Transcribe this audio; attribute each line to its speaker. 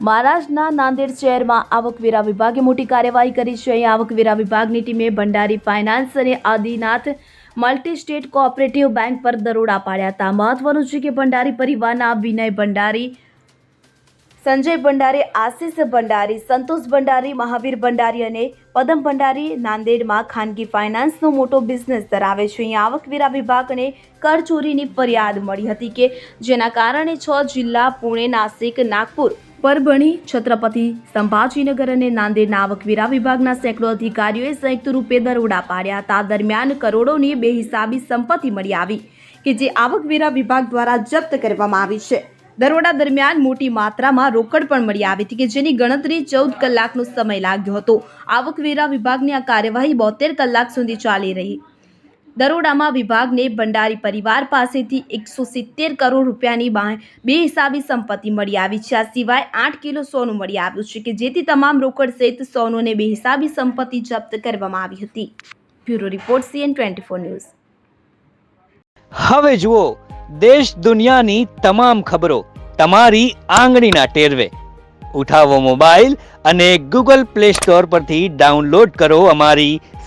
Speaker 1: મહારાષ્ટ્રના નાંદેડ શહેરમાં આવકવેરા વિભાગે મોટી કાર્યવાહી કરી છે. અહીં આવકવેરા વિભાગની ટીમે ભંડારી ફાઇનાન્સ અને Adinath multi state cooperative bank પર દરોડા પાડ્યા હતા. મહત્વનું છે કે ભંડારી પરિવારના વિનય ભંડારી, સંજય ભંડારી, આશિષ ભંડારી, સંતોષ ભંડારી, મહાવીર ભંડારી અને પદમ ભંડારી નાંદેડમાં ખાનગી ફાઇનાન્સનો મોટો બિઝનેસ ધરાવે છે. અહીં આવકવેરા વિભાગને કરચોરીની ફરિયાદ મળી હતી કે જેના કારણે છ જિલ્લા, પુણે, નાસિક, નાગપુર પરભણી, છત્રપતિ સંભાજીનગર અને નાંદેડના આવકવેરા વિભાગના સેંકડો અધિકારીઓએ સંયુક્ત રૂપે દરોડા પાડ્યા હતા. દરમિયાન કરોડોની બેહિસાબી સંપત્તિ મળી આવી કે જે આવકવેરા વિભાગ દ્વારા જપ્ત કરવામાં આવી છે. દરોડા દરમિયાન મોટી માત્રામાં રોકડ પણ મળી આવી હતી કે જેની ગણતરી ચૌદ કલાકનો સમય લાગ્યો હતો. આવકવેરા વિભાગની આ કાર્યવાહી બોતેર કલાક સુધી ચાલી રહી. દરોડામાં વિભાગને ભંડારી પરિવાર પાસેથી એકસો સિત્તેર કરોડ રૂપિયાની બે હિસાબી સંપત્તિ મળી આવી છે. આ સિવાય આઠ કિલો સોનું મળી આવ્યું છે કે જેથી તમામ રોકડ સહિત સોનું અને બેહિસાબી સંપત્તિ જપ્ત કરવામાં આવી હતી. Bureau report CN twenty four news.
Speaker 2: હવે જુઓ, દેશ દુનિયાની તમામ ખબરો તમારી આંગળીના ટેરવે. ઉઠાવો મોબાઈલ અને ગૂગલ પ્લે સ્ટોર પરથી ડાઉનલોડ કરો અમારી